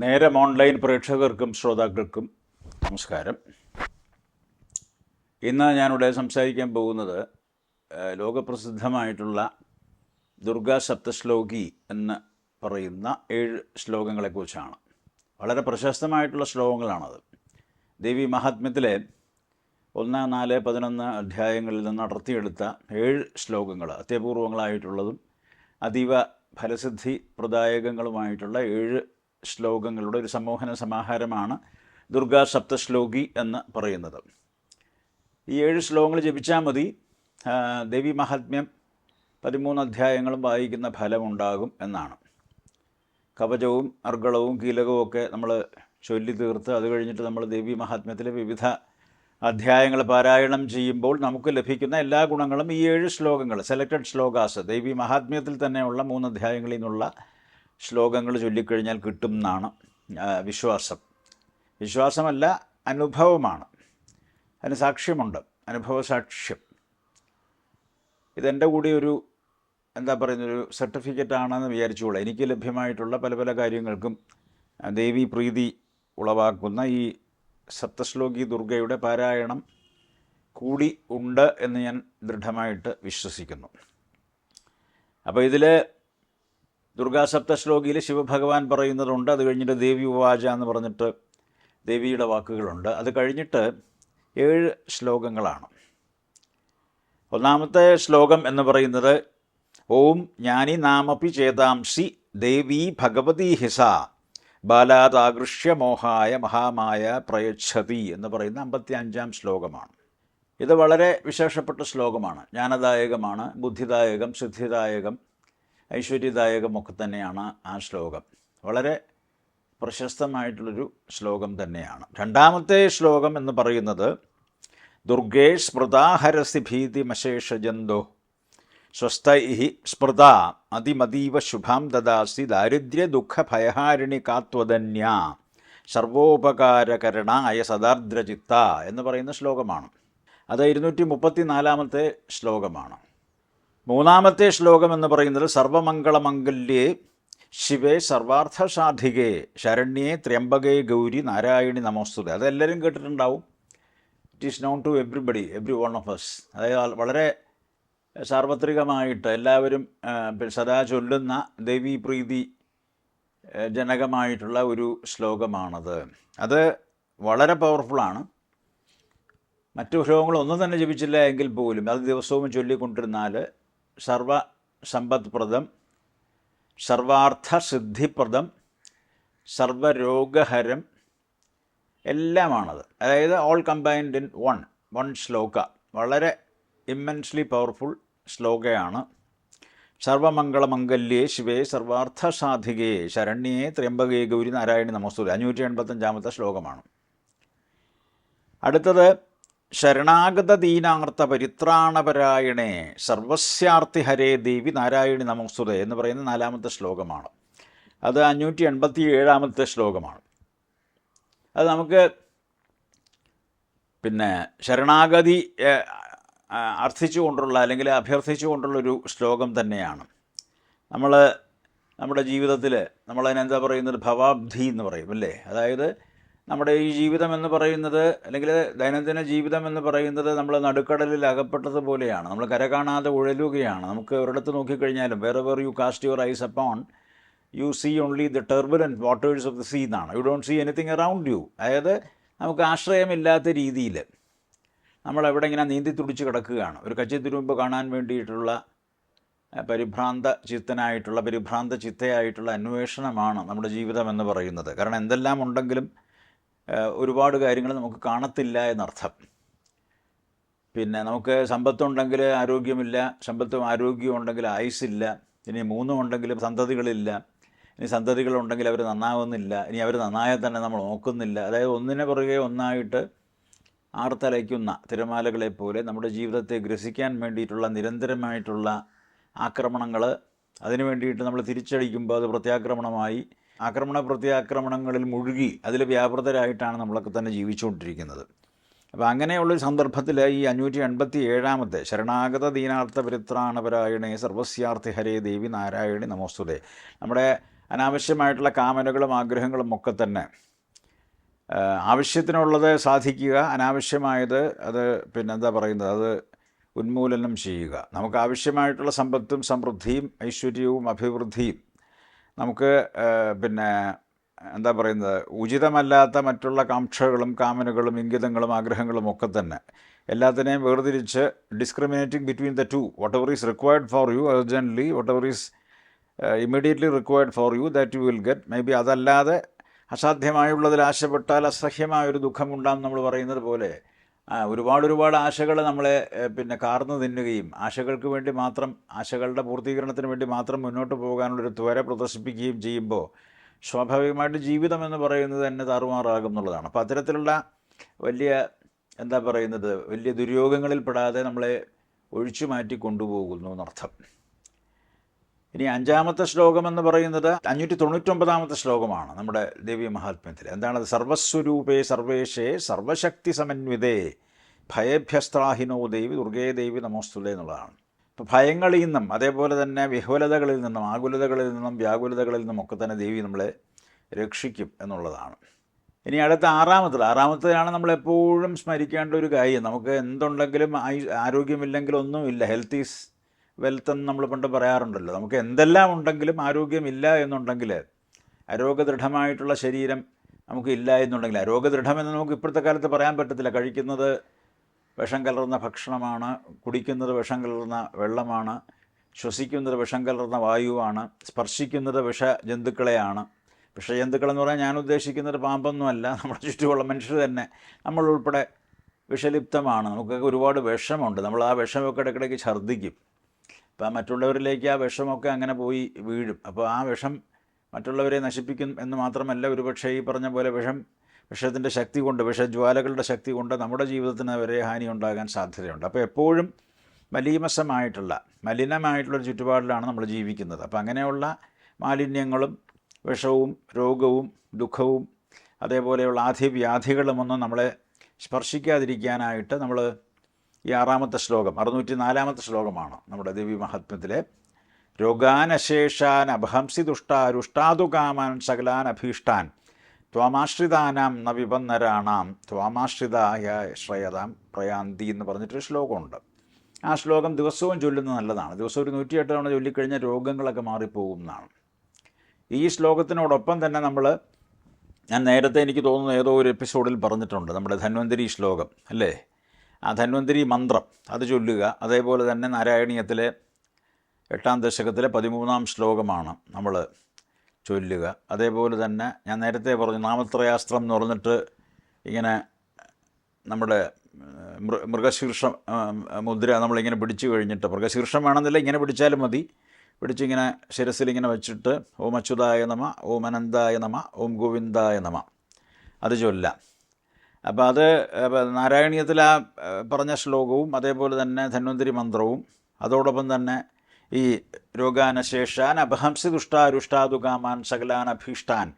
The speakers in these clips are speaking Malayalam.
നേരം ഓൺലൈൻ പ്രേക്ഷകർക്കും ശ്രോതാക്കൾക്കും നമസ്കാരം. ഇന്ന് ഞാനിവിടെ സംസാരിക്കാൻ പോകുന്നത് ലോകപ്രസിദ്ധമായിട്ടുള്ള ദുർഗാ സപ്തശ്ലോകി എന്ന് പറയുന്ന ഏഴ് ശ്ലോകങ്ങളെക്കുറിച്ചാണ്. വളരെ പ്രശസ്തമായിട്ടുള്ള ശ്ലോകങ്ങളാണത്. ദേവി മഹാത്മ്യത്തിലെ ഒന്ന് നാല് പതിനൊന്ന് അധ്യായങ്ങളിൽ നിന്ന് അടർത്തിയെടുത്ത ഏഴ് ശ്ലോകങ്ങൾ അത്യപൂർവങ്ങളായിട്ടുള്ളതും അതീവ ഫലസിദ്ധി പ്രദായകങ്ങളുമായിട്ടുള്ള ഏഴ് ശ്ലോകങ്ങളുടെ ഒരു സമൂഹന സമാഹാരമാണ് ദുർഗാ സപ്തശ്ലോകി എന്ന് പറയുന്നത്. ഈ ഏഴ് ശ്ലോകങ്ങൾ ജപിച്ചാൽ മതി. ദേവി മഹാത്മ്യം പതിമൂന്ന് അധ്യായങ്ങളും വായിക്കുന്ന ഫലമുണ്ടാകും എന്നാണ്. കവചവും അർഗളവും കീലകവും ഒക്കെ നമ്മൾ ചൊല്ലി തീർത്ത് അത് കഴിഞ്ഞിട്ട് നമ്മൾ ദേവി മഹാത്മ്യത്തിലെ വിവിധ അധ്യായങ്ങൾ പാരായണം ചെയ്യുമ്പോൾ നമുക്ക് ലഭിക്കുന്ന എല്ലാ ഗുണങ്ങളും ഈ ഏഴ് ശ്ലോകങ്ങൾ സെലക്റ്റഡ് ശ്ലോകാസ് ദേവി മഹാത്മ്യത്തിൽ തന്നെയുള്ള മൂന്ന് അധ്യായങ്ങളിൽ നിന്നുള്ള ശ്ലോകങ്ങൾ ചൊല്ലിക്കഴിഞ്ഞാൽ കിട്ടും എന്നാണ് വിശ്വാസം. വിശ്വാസമല്ല അനുഭവമാണ്. അതിന് സാക്ഷ്യമുണ്ട്. അനുഭവ സാക്ഷ്യം ഇതെന്റെ കൂടി ഒരു എന്താ പറയുന്ന ഒരു സർട്ടിഫിക്കറ്റ് ആണെന്ന് വിചാരിച്ചുകൂടെ. എനിക്ക് ലഭ്യമായിട്ടുള്ള പല പല കാര്യങ്ങൾക്കും ദേവി പ്രീതി ഉളവാക്കുന്ന ഈ സപ്തശ്ലോകി ദുർഗയുടെ പാരായണം കൂടി ഉണ്ട് എന്ന് ഞാൻ ദൃഢമായിട്ട് വിശ്വസിക്കുന്നു. അപ്പോൾ ഇതിൽ ദുർഗാ സപ്തശ്ലോകിയിൽ ശിവഭഗവാൻ പറയുന്നതുണ്ട് അത് കഴിഞ്ഞിട്ട് ദേവി ഉവാച എന്ന് പറഞ്ഞിട്ട് ദേവിയുടെ വാക്കുകളുണ്ട്. അത് കഴിഞ്ഞിട്ട് ഏഴ് ശ്ലോകങ്ങളാണ്. ഒന്നാമത്തെ ശ്ലോകം എന്ന് പറയുന്നത് ഓം ജ്ഞാനി നാമപി ചേതാംസി ദേവി ഭഗവതി ഹിസ ബാലാതാകൃഷ്യ മോഹായ മഹാമായ പ്രയച്ഛതി എന്ന് പറയുന്ന അമ്പത്തി അഞ്ചാം ശ്ലോകമാണ്. ഇത് വളരെ വിശേഷപ്പെട്ട ശ്ലോകമാണ്. ജ്ഞാനദായകമാണ് ബുദ്ധിദായകം സിദ്ധിദായകം ഐശ്വര്യദായകം ഒക്കെ തന്നെയാണ് ആ ശ്ലോകം. വളരെ പ്രശസ്തമായിട്ടുള്ളൊരു ശ്ലോകം തന്നെയാണ്. രണ്ടാമത്തെ ശ്ലോകം എന്ന് പറയുന്നത് ദുർഗേ സ്മൃതാഹരസി ഭീതിമശേഷജന്തോ സ്വസ്ഥി സ്മൃത അതിമതീവ ശുഭാം ദദാസി ദാരിദ്ര്യ ദുഃഖ ഭയഹാരിണി കാത്വതന്യ സർവോപകാരകരണായ സദാർദ്രചിത്ത എന്ന് പറയുന്ന ശ്ലോകമാണ്. അത് ഇരുന്നൂറ്റി മുപ്പത്തി നാലാമത്തെ ശ്ലോകമാണ്. മൂന്നാമത്തെ ശ്ലോകം എന്ന് പറയുന്നത് സർവമംഗളമംഗല്യേ ശിവേ സർവാർത്ഥസാധികേ ശരണ്യേ ത്ര്യംബകേ ഗൗരി നാരായണി നമോസ്തുത. അതെല്ലാവരും കേട്ടിട്ടുണ്ടാവും. It is known to everybody every one of us. അതായത് വളരെ സാർവത്രികമായിട്ട് എല്ലാവരും സദാ ചൊല്ലുന്ന ദേവീ പ്രീതി ജനകമായിട്ടുള്ള ഒരു ശ്ലോകമാണത്. അത് വളരെ പവർഫുള്ളാണ് മറ്റു ശ്ലോകങ്ങളൊന്നും തന്നെ ജപിച്ചില്ല എങ്കിൽ പോലും അത് ദിവസവും ചൊല്ലിക്കൊണ്ടിരുന്നാൽ സർവ സമ്പത്പ്രദം സർവാർത്ഥ സിദ്ധിപ്രദം സർവരോഗഹരം എല്ലാമാണത്. അതായത് all combined in one one shloka. വളരെ ഇമ്മൻസ്ലി പവർഫുൾ ശ്ലോകയാണ്. സർവമംഗളമംഗല്യേ ശിവേ സർവാർത്ഥസാധികേ ശരണ്യേ ത്രയംബകേ ഗൗരി നാരായണി നമസ്തുതി. അഞ്ഞൂറ്റി എൺപത്തഞ്ചാമത്തെ ശ്ലോകമാണ്. അടുത്തത് ശരണാഗത ദീനാർത്ഥ പരിത്രാണപരായണേ സർവസ്യാർത്ഥി ഹരേ ദേവി നാരായണി നമസ്തുത എന്ന് പറയുന്ന നാലാമത്തെ ശ്ലോകമാണ്. അത് അഞ്ഞൂറ്റി എൺപത്തി ഏഴാമത്തെ ശ്ലോകമാണ്. അത് നമുക്ക് പിന്നെ ശരണാഗതി അർത്ഥിച്ചുകൊണ്ടുള്ള അല്ലെങ്കിൽ അഭ്യർത്ഥിച്ചുകൊണ്ടുള്ളൊരു ശ്ലോകം തന്നെയാണ്. നമ്മൾ നമ്മുടെ ജീവിതത്തിൽ നമ്മളതിനെന്താ പറയുന്നത്? ഭവാബ്ധി എന്ന് പറയും അല്ലേ? അതായത് നമ്മുടെ ഈ ജീവിതം എന്ന് പറയുന്നത് അല്ലെങ്കിൽ ദൈനംദിന ജീവിതം എന്ന് പറയുന്നത് നമ്മൾ നടുക്കടലിൽ അകപ്പെട്ടതുപോലെയാണ് നമ്മൾ കര കാണാതെ ഉഴലുകയാണ്. നമുക്ക് ഒരിടത്ത് നോക്കിക്കഴിഞ്ഞാലും വേറെ where you cast your eyes upon you see only the turbulent waters of the sea എന്നാണ്. You don't see anything around you അതായത് നമുക്ക് ആശ്രയമില്ലാത്ത രീതിയിൽ നമ്മൾ എവിടെ ഇങ്ങനെ നീന്തി തുടിച്ച് കിടക്കുകയാണ്. ഒരു കച്ചിത്തുരുമ്പ് കാണാൻ വേണ്ടിയിട്ടുള്ള പരിഭ്രാന്ത ചിത്തനായിട്ടുള്ള പരിഭ്രാന്ത ചിത്തയായിട്ടുള്ള അന്വേഷണമാണ് നമ്മുടെ ജീവിതം എന്ന് പറയുന്നത്. കാരണം എന്തെല്ലാം ഉണ്ടെങ്കിലും ഒരുപാട് കാര്യങ്ങൾ നമുക്ക് കാണത്തില്ല എന്നർത്ഥം. പിന്നെ നമുക്ക് സമ്പത്തുണ്ടെങ്കിൽ ആരോഗ്യമില്ല സമ്പത്തും ആരോഗ്യവും ഉണ്ടെങ്കിൽ ആയുസ്സില്ല ഇനി മൂന്നും ഉണ്ടെങ്കിൽ സന്തതികളില്ല ഇനി സന്തതികളുണ്ടെങ്കിൽ അവർ നന്നാവുന്നില്ല ഇനി അവർ നന്നായാൽ തന്നെ നമ്മൾ നോക്കുന്നില്ല. അതായത് ഒന്നിനെ പുറകെ ഒന്നായിട്ട് ആർത്തലയ്ക്കുന്ന തിരമാലകളെ പോലെ നമ്മുടെ ജീവിതത്തെ ഗ്രസിക്കാൻ വേണ്ടിയിട്ടുള്ള നിരന്തരമായിട്ടുള്ള ആക്രമണങ്ങൾ അതിനു വേണ്ടിയിട്ട് നമ്മൾ തിരിച്ചടിക്കുമ്പോൾ അത് പ്രത്യാക്രമണമായി ആക്രമണ പ്രത്യാക്രമണങ്ങളിൽ മുഴുകി അതിൽ വ്യാപൃതരായിട്ടാണ് നമ്മളൊക്കെ തന്നെ ജീവിച്ചുകൊണ്ടിരിക്കുന്നത്. അപ്പോൾ അങ്ങനെയുള്ളൊരു സന്ദർഭത്തിൽ ഈ അഞ്ഞൂറ്റി എൺപത്തി ഏഴാമത്തെ ശരണാഗത ദീനാർത്ഥ പരിത്രാണപരായണേ സർവസ്യാർത്ഥി ഹരേ ദേവി നാരായണി നമോസ്തുതേ. നമ്മുടെ അനാവശ്യമായിട്ടുള്ള കാമനകളും ആഗ്രഹങ്ങളും ഒക്കെ തന്നെ ആവശ്യത്തിനുള്ളത് സാധിക്കുക അനാവശ്യമായത് അത് പിന്നെ എന്താ പറയുന്നത് അത് ഉന്മൂലനം ചെയ്യുക. നമുക്ക് ആവശ്യമായിട്ടുള്ള സമ്പത്തും സമൃദ്ധിയും ഐശ്വര്യവും അഭിവൃദ്ധിയും നമുക്ക് പിന്നെ എന്താ പറയുന്നത് ഉചിതമല്ലാത്ത മറ്റുള്ള കാംക്ഷകളും കാമനകളും ഇംഗിതങ്ങളും ആഗ്രഹങ്ങളും ഒക്കെ തന്നെ എല്ലാത്തിനെയും വേർതിരിച്ച് discriminating between the two whatever is required for you urgently whatever is immediately required for you that you will get may be അതല്ലാതെ അസാധ്യമായുള്ളതിൽ ആശപ്പെട്ടാൽ അസഹ്യമായൊരു ദുഃഖമുണ്ടാകും നമ്മൾ പറയുന്നത് പോലെ ഒരുപാട് ഒരുപാട് ആശകൾ നമ്മളെ പിന്നെ കാർന്നു തിന്നുകയും ആശകൾക്ക് വേണ്ടി മാത്രം ആശകളുടെ പൂർത്തീകരണത്തിന് വേണ്ടി മാത്രം മുന്നോട്ട് പോകാനുള്ളൊരു ത്വര പ്രദർശിപ്പിക്കുകയും ചെയ്യുമ്പോൾ സ്വാഭാവികമായിട്ട് ജീവിതം എന്ന് പറയുന്നത് തന്നെ താറുമാറാകും എന്നുള്ളതാണ്. അപ്പോൾ അത്തരത്തിലുള്ള വലിയ എന്താ പറയുന്നത് വലിയ ദുര്യോഗങ്ങളിൽ പെടാതെ നമ്മളെ ഒഴിച്ചു മാറ്റി കൊണ്ടുപോകുന്നു എന്നർത്ഥം. ഇനി അഞ്ചാമത്തെ ശ്ലോകം എന്ന് പറയുന്നത് അഞ്ഞൂറ്റി തൊണ്ണൂറ്റൊമ്പതാമത്തെ ശ്ലോകമാണ് നമ്മുടെ ദേവി മഹാത്മ്യത്തിൽ എന്താണത്? സർവസ്വരൂപേ സർവേഷേ സർവശക്തി സമന്വിതേ ഭയഭ്യസ്ത്രാഹിനോ ദേവി ദുർഗേ ദേവി നമോസ്തുലേ എന്നുള്ളതാണ്. ഇപ്പോൾ ഭയങ്ങളിൽ നിന്നും അതേപോലെ തന്നെ വിഹുലതകളിൽ നിന്നും ആകുലതകളിൽ നിന്നും വ്യാകുലതകളിൽ നിന്നും ഒക്കെ തന്നെ ദേവി നമ്മളെ രക്ഷിക്കും എന്നുള്ളതാണ്. ഇനി അടുത്ത ആറാമത്തത്. ആറാമത്തതാണ് നമ്മളെപ്പോഴും സ്മരിക്കേണ്ട ഒരു കാര്യം. നമുക്ക് എന്തുണ്ടെങ്കിലും ആയു- ആരോഗ്യമില്ലെങ്കിലൊന്നുമില്ല ഹെൽത്ത് ഈസ് വെൽത്ത് എന്ന് നമ്മൾ പണ്ട് പറയാറുണ്ടല്ലോ. നമുക്ക് എന്തെല്ലാം ഉണ്ടെങ്കിലും ആരോഗ്യമില്ല എന്നുണ്ടെങ്കിൽ അരോഗദൃഢമായിട്ടുള്ള ശരീരം നമുക്ക് ഇല്ല എന്നുണ്ടെങ്കിൽ അരോഗദൃഢമെന്ന് നമുക്ക് ഇപ്പോഴത്തെ കാലത്ത് പറയാൻ പറ്റത്തില്ല. കഴിക്കുന്നത് വിഷം കലർന്ന ഭക്ഷണമാണ് കുടിക്കുന്നത് വിഷം കലർന്ന വെള്ളമാണ് ശ്വസിക്കുന്നത് വിഷം കലർന്ന വായുവാണ് സ്പർശിക്കുന്നത് വിഷ ജന്തുക്കളെയാണ് വിഷജന്തുക്കളെന്ന് പറഞ്ഞാൽ ഞാൻ ഉദ്ദേശിക്കുന്നത് പാമ്പൊന്നുമല്ല. നമ്മുടെ ചുറ്റുമുള്ള മനുഷ്യർ തന്നെ. നമ്മൾ ഉൾപ്പെടെ വിഷലിപ്തമാണ്. നമുക്കൊക്കെ ഒരുപാട് വിഷമുണ്ട്. നമ്മൾ ആ വിഷമൊക്കെ ഇടയ്ക്കിടയ്ക്ക് ഛർദ്ദിക്കും. അപ്പോൾ മറ്റുള്ളവരിലേക്ക് ആ വിഷമൊക്കെ അങ്ങനെ പോയി വീഴും. അപ്പോൾ ആ വിഷം മറ്റുള്ളവരെ നശിപ്പിക്കും എന്ന് മാത്രമല്ല ഒരുപക്ഷേ ഈ പറഞ്ഞ പോലെ വിഷം വിഷത്തിന്റെ ശക്തി കൊണ്ട് വിഷജ്വാലകളുടെ ശക്തി കൊണ്ട് നമ്മുടെ ജീവിതത്തിന് വരെ ഹാനി ഉണ്ടാകാൻ സാധ്യതയുണ്ട്. അപ്പോൾ എപ്പോഴും മലീമസമായിട്ടുള്ള മലിനമായിട്ടുള്ള ചുറ്റുപാടിലാണ് നമ്മൾ ജീവിക്കുന്നത്. അപ്പോൾ അങ്ങനെയുള്ള മാലിന്യങ്ങളും വിഷവും രോഗവും ദുഃഖവും അതേപോലെയുള്ള ആധിവ്യാധികളുമൊന്നും നമ്മളെ സ്പർശിക്കാതിരിക്കാനായിട്ട് നമ്മൾ ഈ ആറാമത്തെ ശ്ലോകം അറുന്നൂറ്റി നാലാമത്തെ ശ്ലോകമാണ് നമ്മുടെ ദേവി മഹാത്മ്യത്തിലെ. രോഗാനശേഷാൻ അഭംസി ദുഷ്ടാരുഷ്ടാതുകാമാൻ സകലാൻ അഭീഷ്ടാൻ. ത്വാമാശ്രിതാനാം നവിപന്നരാണാം ത്വാമാശ്രിതായ ശ്രയതാം പ്രയാന്തി എന്ന് പറഞ്ഞിട്ടൊരു ശ്ലോകമുണ്ട്. ആ ശ്ലോകം ദിവസവും ചൊല്ലുന്നത് നല്ലതാണ്. ദിവസവും ഒരു നൂറ്റിയെട്ട് തവണ ചൊല്ലിക്കഴിഞ്ഞാൽ രോഗങ്ങളൊക്കെ മാറിപ്പോകും എന്നാണ് ഈ ശ്ലോകത്തിനോടൊപ്പം തന്നെ നമ്മൾ ഞാൻ നേരത്തെ എനിക്ക് തോന്നുന്നു ഏതോ ഒരു എപ്പിസോഡിൽ പറഞ്ഞിട്ടുണ്ട് നമ്മുടെ ധന്വന്തരി ശ്ലോകം അല്ലേ? ആ ധന്വന്തരി മന്ത്രം അത് ചൊല്ലുക. അതേപോലെ തന്നെ നാരായണീയത്തിലെ എട്ടാം ദശകത്തിലെ പതിമൂന്നാം ശ്ലോകമാണ് നമ്മൾ ചൊല്ലുക. അതേപോലെ തന്നെ ഞാൻ നേരത്തെ പറഞ്ഞു നാമത്രയാസ്ത്രം എന്ന് പറഞ്ഞിട്ട് ഇങ്ങനെ നമ്മുടെ മൃ മൃഗശീർഷം മുദ്ര നമ്മളിങ്ങനെ പിടിച്ചു കഴിഞ്ഞിട്ട് മൃഗശീർഷം വേണമെന്നില്ല ഇങ്ങനെ പിടിച്ചാലും മതി. പിടിച്ചിങ്ങനെ ശിരസിലിങ്ങനെ വെച്ചിട്ട് ഓം അച്യുതായ നമ ഓം അനന്തായ നമ ഓം ഗോവിന്ദായ നമ. അത് ചൊല്ലാം അപ്പോൾ അത് നാരായണീയത്തിൽ ആ പറഞ്ഞ ശ്ലോകവും അതേപോലെ തന്നെ ധന്വന്തിരി മന്ത്രവും. അതോടൊപ്പം തന്നെ ഈ രോഗാനശേഷാൻ അപഹംസി ദുഷ്ടാരുഷ്ടാതുകാമാൻ സകലാൻ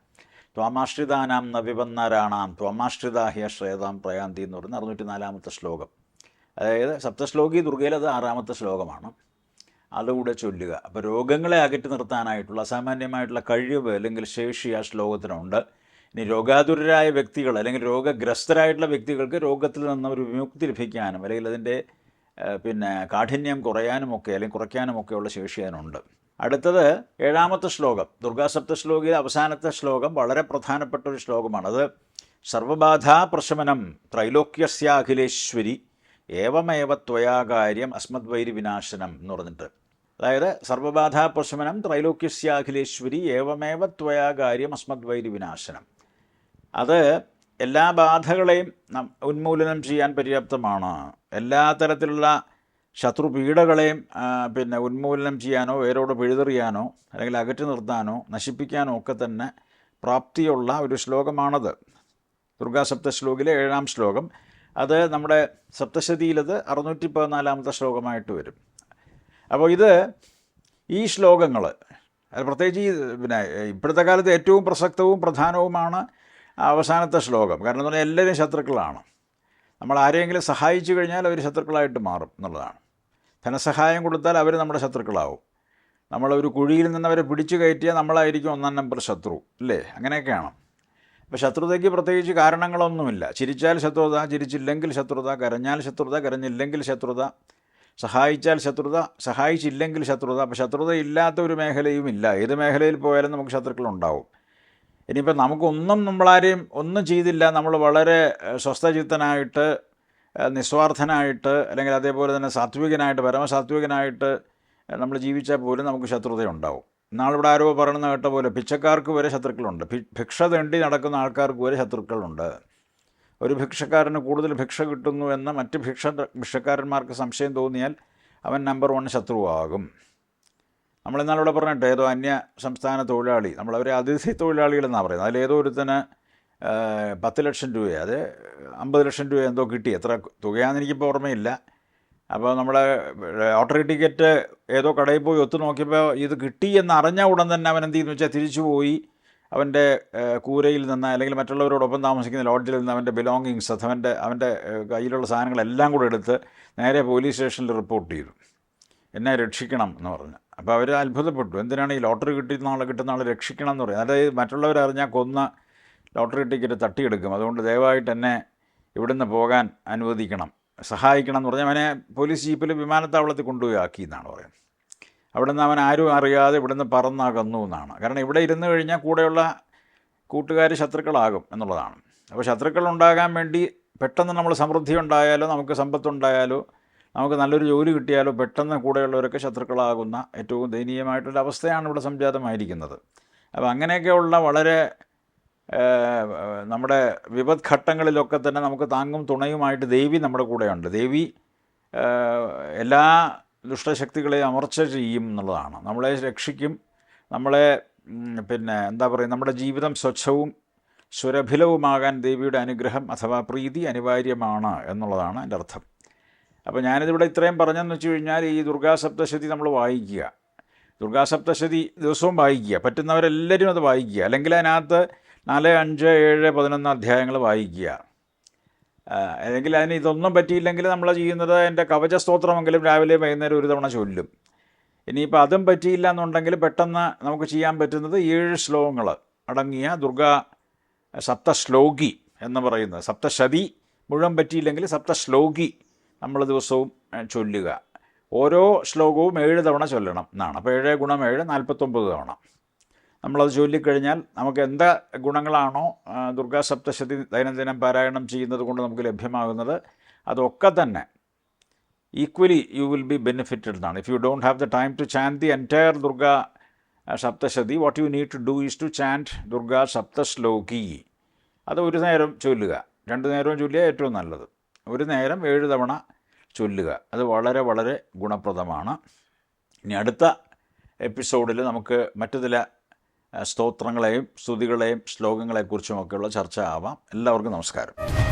ത്വാമാശ്രിതാനാം നവിപന്നരാണാം ത്വാമാശ്രിതാഹ്യ ശ്രേതാം പ്രയാന്തി എന്ന് പറയുന്ന അറുന്നൂറ്റി നാലാമത്തെ ശ്ലോകം. അതായത് സപ്തശ്ലോകി ദുർഗയിൽ അത് ആറാമത്തെ ശ്ലോകമാണ്. അതുകൂടെ ചൊല്ലുക. അപ്പോൾ രോഗങ്ങളെ അകറ്റി നിർത്താനായിട്ടുള്ള അസാമാന്യമായിട്ടുള്ള കഴിവ് അല്ലെങ്കിൽ ശേഷി ആ ശ്ലോകത്തിനുണ്ട്. ഇനി രോഗാതുരരായ വ്യക്തികൾ അല്ലെങ്കിൽ രോഗഗ്രസ്തരായിട്ടുള്ള വ്യക്തികൾക്ക് രോഗത്തിൽ നിന്ന് ഒരു വിമുക്തി ലഭിക്കാനും അല്ലെങ്കിൽ അതിന്റെ പിന്നെ കാഠിന്യം കുറയാനും ഒക്കെ അല്ലെങ്കിൽ കുറയ്ക്കാനും ഒക്കെയുള്ള ശേഷി അതിനുണ്ട്. അടുത്തത് ഏഴാമത്തെ ശ്ലോകം ദുർഗാസപ്ത ശ്ലോകിയിലെ അവസാനത്തെ ശ്ലോകം വളരെ പ്രധാനപ്പെട്ട ഒരു ശ്ലോകമാണ്. അത് സർവബാധാ പ്രശമനം ത്രൈലോക്യസ്യാഖിലേശ്വരി ഏവമേവ ത്വയാകാര്യം അസ്മദ്വൈരി വിനാശനം എന്ന് പറഞ്ഞിട്ട്. അതായത് സർവബാധാ പ്രശമനം ത്രൈലോക്യസ്യാഖിലേശ്വരി ഏവമേവ ത്വയാകാര്യം അസ്മദ്വൈരി വിനാശനം. അത് എല്ലാ ബാധകളെയും ഉന്മൂലനം ചെയ്യാൻ പര്യാപ്തമാണ്. എല്ലാ തരത്തിലുള്ള ശത്രുപീഡകളെയും ആ, പിന്നെ ഉന്മൂലനം ചെയ്യാനോ വേരോട് പിഴുതെറിയാനോ അല്ലെങ്കിൽ അകറ്റി നിർത്താനോ നശിപ്പിക്കാനോ ഒക്കെ തന്നെ പ്രാപ്തിയുള്ള ഒരു ശ്ലോകമാണത്. ദുർഗാസപ്തശ്ലോകിലെ ഏഴാം ശ്ലോകം. അത് നമ്മുടെ സപ്തശതിയിലത് അറുന്നൂറ്റി പതിനാലാമത്തെ ശ്ലോകമായിട്ട് വരും. അപ്പോൾ ഇത് ഈ ശ്ലോകങ്ങൾ പ്രത്യേകിച്ച് ഈ പിന്നെ ഇപ്പോഴത്തെ കാലത്ത് ഏറ്റവും പ്രസക്തവും പ്രധാനവുമാണ് അവസാനത്തെ ശ്ലോകം. കാരണം എന്ന് പറഞ്ഞാൽ എല്ലാവരും ശത്രുക്കളാണ്. നമ്മൾ ആരെയെങ്കിലും സഹായിച്ചു കഴിഞ്ഞാൽ അവർ ശത്രുക്കളായിട്ട് മാറും എന്നുള്ളതാണ്. ധനസഹായം കൊടുത്താൽ അവർ നമ്മുടെ ശത്രുക്കളാവും. നമ്മൾ ഒരു കുഴിയിൽ നിന്ന് അവരെ പിടിച്ചു കയറ്റിയാൽ നമ്മളായിരിക്കും ഒന്നാം നമ്പർ ശത്രു അല്ലേ? അങ്ങനെയൊക്കെയാണ്. അപ്പോൾ ശത്രുതയ്ക്ക് പ്രത്യേകിച്ച് കാരണങ്ങളൊന്നുമില്ല. ചിരിച്ചാൽ ശത്രുത ചിരിച്ചില്ലെങ്കിൽ ശത്രുത കരഞ്ഞാൽ ശത്രുത കരഞ്ഞില്ലെങ്കിൽ ശത്രുത സഹായിച്ചാൽ ശത്രുത സഹായിച്ചില്ലെങ്കിൽ ശത്രുത. അപ്പോൾ ശത്രുത ഇല്ലാത്ത ഒരു മേഖലയും ഇല്ല. ഏത് മേഖലയിൽ പോയാലും നമുക്ക് ശത്രുക്കളുണ്ടാവും. ഇനിയിപ്പോൾ നമുക്കൊന്നും നമ്മളാരെയും ഒന്നും ചെയ്തില്ല. നമ്മൾ വളരെ സ്വസ്ഥചിത്തനായിട്ട് നിസ്വാർത്ഥനായിട്ട് അല്ലെങ്കിൽ അതേപോലെ തന്നെ സാത്വികനായിട്ട് പരമസാത്വികനായിട്ട് നമ്മൾ ജീവിച്ചാൽ പോലും നമുക്ക് ശത്രുതയുണ്ടാവും. നാളിവിടെ ആരോ പറയുന്ന കേട്ട പോലെ ഭിക്ഷക്കാർക്ക് വരെ ശത്രുക്കളുണ്ട്. ഭിക്ഷ തേണ്ടി നടക്കുന്ന ആൾക്കാർക്ക് വരെ ശത്രുക്കളുണ്ട്. ഒരു ഭിക്ഷക്കാരന് കൂടുതൽ ഭിക്ഷ കിട്ടുന്നു എന്ന് മറ്റ് ഭിക്ഷ ഭിക്ഷക്കാരന്മാർക്ക് സംശയം തോന്നിയാൽ അവൻ നമ്പർ വൺ ശത്രുവാകും. നമ്മളിന്നാളിവിടെ പറഞ്ഞിട്ട് ഏതോ അന്യ സംസ്ഥാന തൊഴിലാളി നമ്മളവരെ അതിഥി തൊഴിലാളികളെന്നാണ് പറയുന്നത്. അതിലേതോ ഒരുത്തന് പത്ത് ലക്ഷം രൂപ അത് അമ്പത് ലക്ഷം രൂപ എന്തോ കിട്ടി. എത്ര തുകയാണെന്ന് എനിക്കിപ്പോൾ ഓർമ്മയില്ല. അപ്പോൾ നമ്മുടെ ലോട്ടറി ടിക്കറ്റ് ഏതോ കടയിൽ പോയി ഒത്തു നോക്കിയപ്പോൾ ഇത് കിട്ടി എന്ന് അറിഞ്ഞ ഉടൻ തന്നെ അവൻ എന്ത് ചെയ്യുന്നു വെച്ചാൽ തിരിച്ചു പോയി. അവന്റെ കൂരയിൽ നിന്ന് അല്ലെങ്കിൽ മറ്റുള്ളവരോടൊപ്പം താമസിക്കുന്ന ലോഡ്ജിൽ നിന്ന് അവന്റെ ബിലോങ്ങിങ്സ് അവന്റെ അവന്റെ കയ്യിലുള്ള സാധനങ്ങളെല്ലാം കൂടെ എടുത്ത് നേരെ പോലീസ് സ്റ്റേഷനിൽ റിപ്പോർട്ട് ചെയ്തു. എന്നെ രക്ഷിക്കണം എന്ന് പറഞ്ഞു. അപ്പോൾ അവർ അത്ഭുതപ്പെട്ടു. എന്തിനാണ് ഈ ലോട്ടറി കിട്ടുന്ന ആളെ കിട്ടുന്ന ആളെ രക്ഷിക്കണം എന്ന് പറയും അതായത് മറ്റുള്ളവർ അറിഞ്ഞാൽ കൊന്ന ലോട്ടറി ടിക്കറ്റ് തട്ടിയെടുക്കും. അതുകൊണ്ട് ദയവായിട്ട് എന്നെ ഇവിടുന്ന് പോകാൻ അനുവദിക്കണം. സഹായിക്കണം എന്ന് പറഞ്ഞാൽ അവനെ പോലീസ് ജീപ്പിൽ വിമാനത്താവളത്തിൽ കൊണ്ടുപോയി ആക്കി എന്നാണ് പറയുന്നത്. അവിടെ നിന്ന് അവൻ ആരും അറിയാതെ ഇവിടുന്ന് പറന്നകന്നു എന്നാണ്. കാരണം ഇവിടെ ഇരുന്ന് കഴിഞ്ഞാൽ കൂടെയുള്ള കൂട്ടുകാർ ശത്രുക്കളാകും എന്നുള്ളതാണ്. അപ്പോൾ ശത്രുക്കൾ ഉണ്ടാകാൻ വേണ്ടി പെട്ടെന്ന് നമ്മൾ സമൃദ്ധി ഉണ്ടായാലോ നമുക്ക് സമ്പത്തുണ്ടായാലോ നമുക്ക് നല്ലൊരു ജോലി കിട്ടിയാലോ പെട്ടെന്ന് കൂടെയുള്ളവരൊക്കെ ശത്രുക്കളാകുന്ന ഏറ്റവും ദയനീയമായിട്ടുള്ള അവസ്ഥയാണ് ഇവിടെ സംജാതമായിരിക്കുന്നത്. അപ്പോൾ അങ്ങനെയൊക്കെയുള്ള വളരെ നമ്മുടെ വിപത് ഘട്ടങ്ങളിലൊക്കെ തന്നെ നമുക്ക് താങ്ങും തുണയുമായിട്ട് ദേവി നമ്മുടെ കൂടെയുണ്ട്. ദേവി എല്ലാ ദുഷ്ടശക്തികളെയും അമർച്ച ചെയ്യും എന്നുള്ളതാണ്. നമ്മളെ രക്ഷിക്കും നമ്മളെ പിന്നെ എന്താ പറയുക നമ്മുടെ ജീവിതം സ്വച്ഛവും സുരഭിലവുമാകാൻ ദേവിയുടെ അനുഗ്രഹം അഥവാ പ്രീതി അനിവാര്യമാണ് എന്നുള്ളതാണ് എന്റെ അർത്ഥം. അപ്പോൾ ഞാനിതിവിടെ ഇത്രയും പറഞ്ഞെന്ന് വെച്ച് കഴിഞ്ഞാൽ ഈ ദുർഗാസപ്തശതി നമ്മൾ വായിക്കുക. ദുർഗാസപ്തശതി ദിവസവും വായിക്കുക. പറ്റുന്നവരെല്ലാവരും അത് വായിക്കുക. അല്ലെങ്കിൽ അതിനകത്ത് നാല് അഞ്ച് ഏഴ് പതിനൊന്ന് അധ്യായങ്ങൾ വായിക്കുക. അല്ലെങ്കിൽ അതിന് ഇതൊന്നും പറ്റിയില്ലെങ്കിൽ നമ്മൾ ചെയ്യുന്നത് എന്റെ കവചസ്തോത്രമെങ്കിലും രാവിലെ വൈകുന്നേരം ഒരു തവണ ചൊല്ലും. ഇനിയിപ്പോൾ അതും പറ്റിയില്ല എന്നുണ്ടെങ്കിൽ പെട്ടെന്ന് നമുക്ക് ചെയ്യാൻ പറ്റുന്നത് ഏഴ് ശ്ലോകങ്ങൾ അടങ്ങിയ ദുർഗാ സപ്തശ്ലോകി എന്ന് പറയുന്നത്. സപ്തശതി മുഴുവൻ പറ്റിയില്ലെങ്കിൽ സപ്തശ്ലോകി നമ്മൾ ദിവസവും ചൊല്ലുക. ഓരോ ശ്ലോകവും ഏഴ് തവണ ചൊല്ലണം എന്നാണ്. അപ്പോൾ ഏഴ് ഗുണം ഏഴ് നാൽപ്പത്തൊമ്പത് തവണ. നമ്മളത് ചൊല്ലിക്കഴിഞ്ഞാൽ നമുക്ക് എന്ത് ഗുണങ്ങളാണോ ദുർഗാ സപ്തശതി ദൈനംദിനം പാരായണം ചെയ്യുന്നത് കൊണ്ട് നമുക്ക് ലഭ്യമാകുന്നത് അതൊക്കെ തന്നെ equally you will be benefited എന്നാണ്. If you don't have the time to chant the entire Durga Saptashati what you need to do is to chant Durga Saptashloki. അത് ഒരു നേരം ചൊല്ലുക. രണ്ട് നേരവും ചൊല്ലിയാൽ ഏറ്റവും നല്ലത്. ഒരു നേരം ഏഴ് തവണ ചൊല്ലുക. അത് വളരെ വളരെ ഗുണപ്രദമാണ്. ഇനി അടുത്ത എപ്പിസോഡിൽ നമുക്ക് മറ്റു ചില സ്തോത്രങ്ങളെയും സ്തുതികളെയും ശ്ലോകങ്ങളെക്കുറിച്ചുമൊക്കെയുള്ള ചർച്ച ആവാം. എല്ലാവർക്കും നമസ്കാരം.